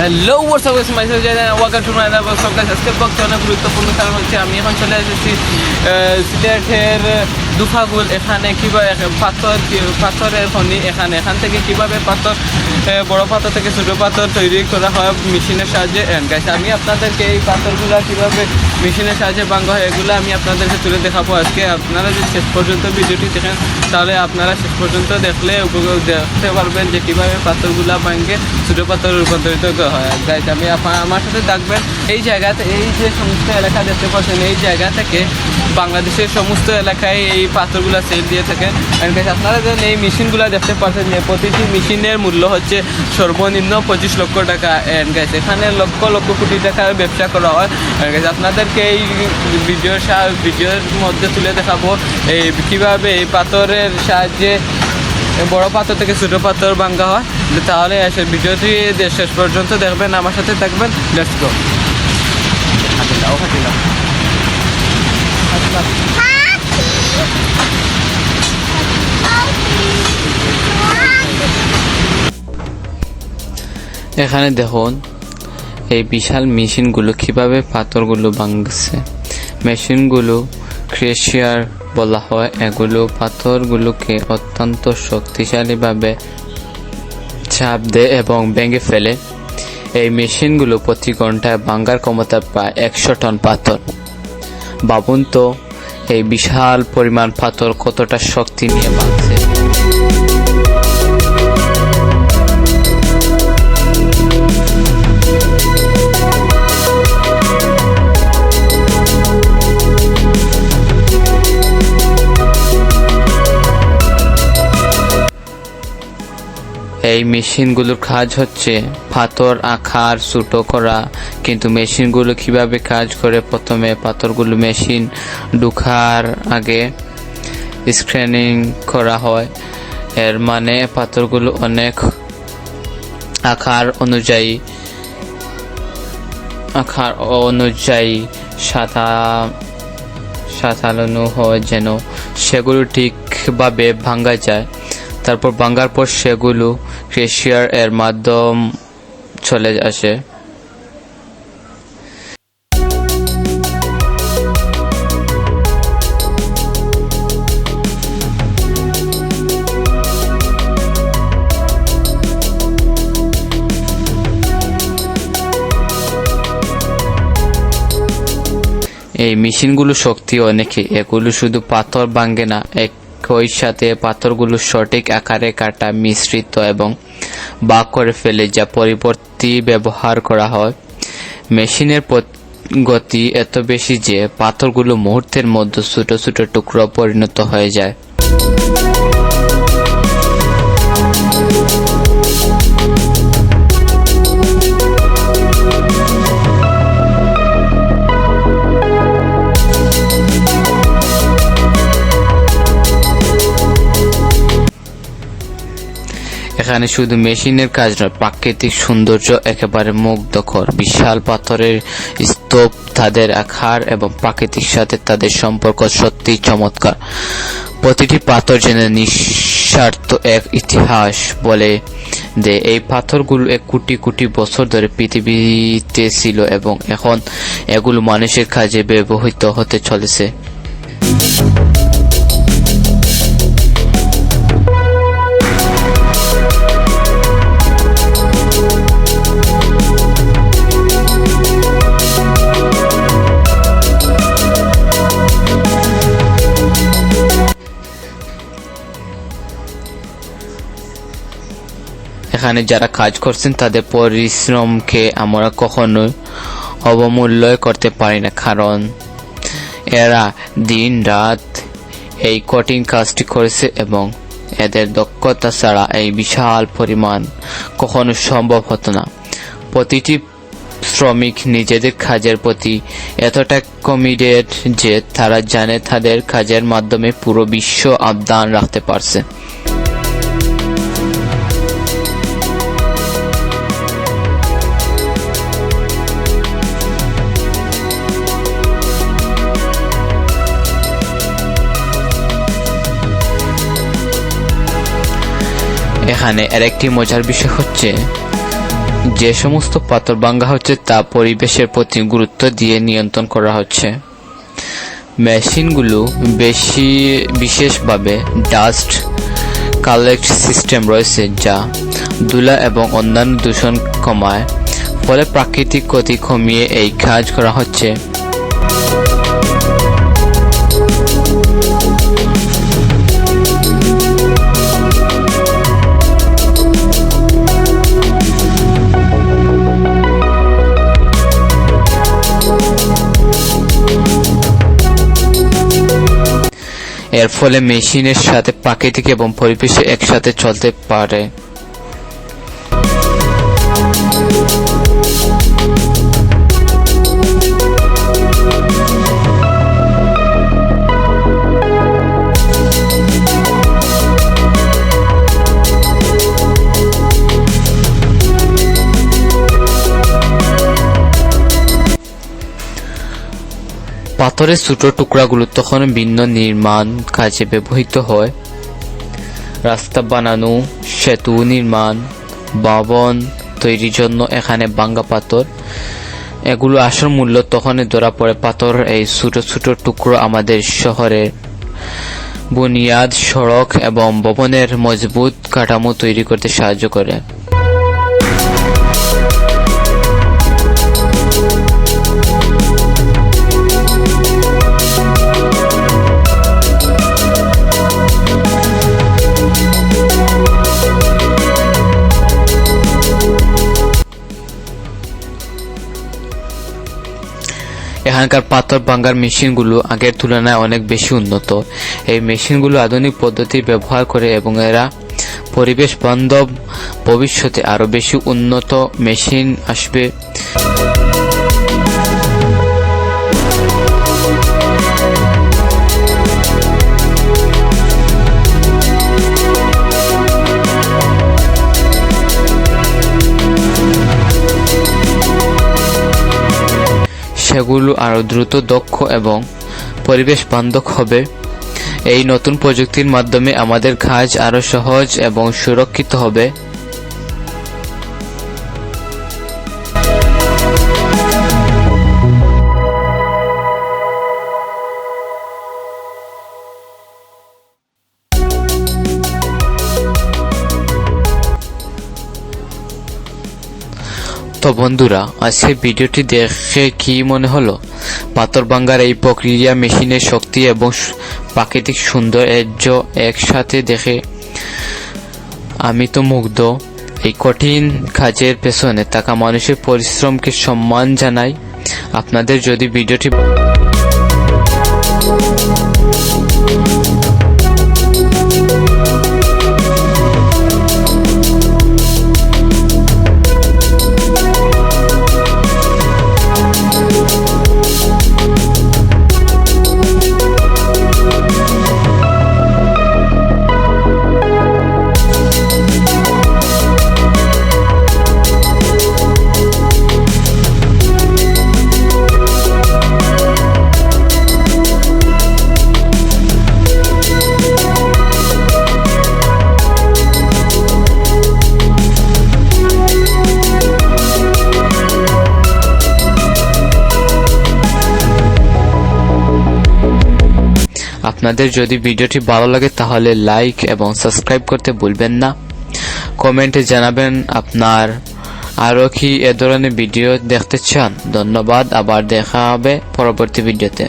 Hello WhatsApp guys myself Jana welcome to my other blog guys আজকে বলতে অনেক গুরুত্বপূর্ণ কারণ হচ্ছে আমি এখন চলে এসেছি সিলেটের দুফাগুল এখানে কীভাবে পাথর পাথরের খনি এখানে? এখান থেকে কীভাবে পাথর বড় পাথর থেকে ছোটো পাথর তৈরি করা হয় মেশিনের সাহায্যে? গাইস আমি আপনাদেরকে এই পাথরগুলো কীভাবে মেশিনের সাহায্যে ভাঙা হয়, এগুলো আমি আপনাদেরকে তুলে দেখাবো আজকে। আপনারা যদি শেষ পর্যন্ত ভিডিওটি দেখেন, তাহলে আপনারা শেষ পর্যন্ত দেখলে দেখতে পারবেন যে কীভাবে পাথরগুলো ভাঙে, ছোটো পাথর রূপান্তরিত হয়। গাইজ আমি আমার সাথে থাকবেন এই জায়গাতে এই যে সমস্ত এলাকা দেখতে পাচ্ছেন, এই জায়গা থেকে বাংলাদেশের সমস্ত এলাকায় এই পাথরগুলো সেল দিয়ে থাকেন। Guys, আপনারা যেন এই মেশিনগুলো দেখতে পাচ্ছেন যে প্রতিটি মেশিনের মূল্য হচ্ছে সর্বনিম্ন পঁচিশ লক্ষ টাকা। অ্যান্ড গাইজ এখানে লক্ষ লক্ষ কোটি টাকার ব্যবসা করা হয়। And guys, আপনাদেরকে এই ভিডিওর ভিডিওর মধ্যে তুলে দেখাবো এই কীভাবে এই পাথরের সাহায্যে বড় পাথর থেকে ছোটো পাথর ভাঙ্গা হয়। তাহলে এসে ভিডিওটি শেষ পর্যন্ত দেখবেন আমার সাথে থাকবেন। লেটস গো হাতে দাও হাতে দাও। এখানে দেখুন, এই বিশাল মেশিনগুলো কীভাবে পাথরগুলো ভাঙছে। মেশিনগুলো ক্রেশিয়ার বলা হয়, এগুলো পাথরগুলোকে অত্যন্ত শক্তিশালীভাবে চাপ দেয় এবং ভেঙে ফেলে। এই মেশিনগুলো প্রতি ঘন্টায় ভাঙ্গার ক্ষমতা প্রায় একশো টন পাথর। ভাবুন তো, এই বিশাল পরিমাণ পাথর কতটা শক্তি নিয়ে ভাঙছে। এই মেশিনগুলোর কাজ হচ্ছে পাথর আকার ছোটো করা। কিন্তু মেশিনগুলো কীভাবে কাজ করে? প্রথমে পাথরগুলো মেশিন ঢুকার আগে স্ক্যানিং করা হয়। এর মানে পাথরগুলো অনেক আকার অনুযায়ী আকার অনুযায়ী সাদা সাঁতালানো হয় যেন সেগুলো ঠিকভাবে ভাঙ্গা যায়। তারপর ভাঙ্গার পর সেগুলো ক্রেশিয়ার এর মাধ্যম চলে আসে। এই মেশিনগুলো শক্তি অনেকে এগুলো শুধু পাথর ভাঙ্গে না একই সাথে পাথরগুলো সঠিক আকারে কাটা, মিশ্রিত এবং বাক করে ফেলে যা পরিবর্তী ব্যবহার করা হয়। মেশিনের গতি এত বেশি যে পাথরগুলো মুহূর্তের মধ্যে ছোট ছোট টুকরো পরিণত হয়ে যায়। এখানে শুধু মেশিনের কাজ নয়, প্রাকৃতিক সৌন্দর্য একেবারে মুগ্ধকর। বিশাল পাথরের স্তূপ, তাদের আকার এবং প্রাকৃতিক সাথে তাদের সম্পর্ক সত্যি চমৎকার। প্রতিটি পাথর যেন নিঃস্বার্থ এক ইতিহাস বলে যে এই পাথরগুলো এক কোটি কোটি বছর ধরে পৃথিবীতে ছিল এবং এখন এগুলো মানুষের কাজে ব্যবহৃত হতে চলেছে। এখানে যারা কাজ করছেন, তাদের পরিশ্রমকে আমরা কখনোই অবমূল্য করতে পারি না, কারণ এরা দিন রাত এই কঠিন কাজটি করেছে এবং এদের দক্ষতা ছাড়া এই বিশাল পরিমাণ কখনো সম্ভব হতো না। প্রতিটি শ্রমিক নিজেদের কাজের প্রতি এতটা কমিটেড যে তারা জানে তাদের কাজের মাধ্যমে পুরো বিশ্ব আবদান রাখতে পারছে। এখানে আরেকটি মজার বিষয় হচ্ছে যে সমস্ত পাথর ভাঙ্গা হচ্ছে তা পরিবেশের প্রতি গুরুত্ব দিয়ে নিয়ন্ত্রণ করা হচ্ছে। মেশিনগুলো বেশি বিশেষভাবে ডাস্ট কালেক্ট সিস্টেম রয়েছে যা ধুলা এবং অন্যান্য দূষণ কমায়। ফলে প্রাকৃতিক ক্ষতি কমিয়ে এই কাজ করা হচ্ছে। এর ফলে মেশিনের সাথে প্রাকৃতিক এবং পরিবেশে একসাথে চলতে পারে। পাথরের ছোট টুকরাগুলো তখন ভিন্ন নির্মাণ কাজে ব্যবহৃত হয়। রাস্তা বানানো, সেতু নির্মাণ, ভবন তৈরির জন্য এখানে বাঙ্গা পাথর। এগুলো আসল মূল্য তখনই ধরা পড়ে পাথর এই ছোট ছোট টুকরো আমাদের শহরের বুনিয়াদ, সড়ক এবং ভবনের মজবুত কাঠামো তৈরি করতে সাহায্য করে। এখানকার পাথর ভাঙ্গার মেশিনগুলো আগের তুলনায় অনেক বেশি উন্নত। এই মেশিনগুলো আধুনিক পদ্ধতি ব্যবহার করে এবং এরা পরিবেশ বান্ধব ভবিষ্যতে আরও বেশি উন্নত মেশিন আসবে। সেগুলো আরও দ্রুত, দক্ষ এবং পরিবেশ বান্ধব হবে। এই নতুন প্রযুক্তির মাধ্যমে আমাদের কাজ আরও সহজ এবং সুরক্ষিত হবে। বন্ধুরা আজকে ভিডিওটি দেখে কি মনে হলো? পাথর ভাঙ্গার এই প্রক্রিয়া মেশিনের শক্তি এবং প্রাকৃতিক সৌন্দর্য একসাথে দেখে আমি তো মুগ্ধ। এই কঠিন কাজের পেছনে থাকা মানুষের পরিশ্রমকে সম্মান জানাই। আপনাদের যদি ভিডিওটি আপনাদের যদি ভিডিওটি ভালো লাগে তাহলে লাইক এবং সাবস্ক্রাইব করতে ভুলবেন না। কমেন্টে জানাবেন আপনার আরও কি এ ধরনের ভিডিও দেখতে চান। ধন্যবাদ, আবার দেখা হবে পরবর্তী ভিডিওতে।